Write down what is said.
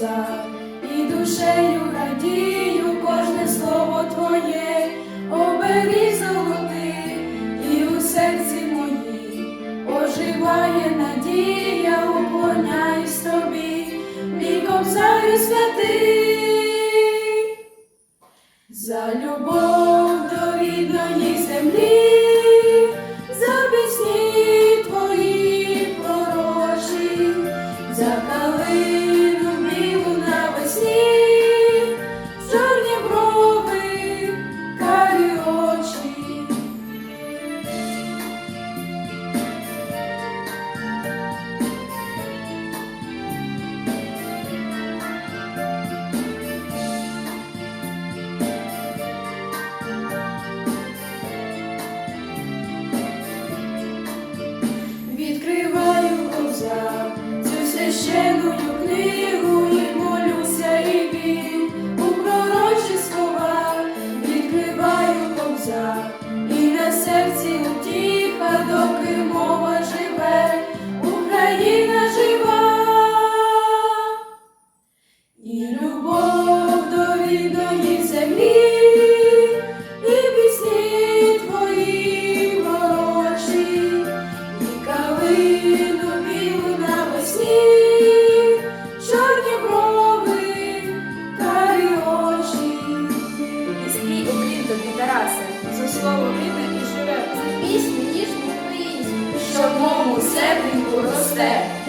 кобзар, і душею радію кожне слово твоє, оберіг золотий, і у серці моїй оживає надія, уклоняюсь тобі, мій кобзарю святий. За любов до рідної землі, за пісні твої пророчі, за І любов до рідної землі, слово рідне і живе, пісню ніжну українську, що в моєму серденьку росте.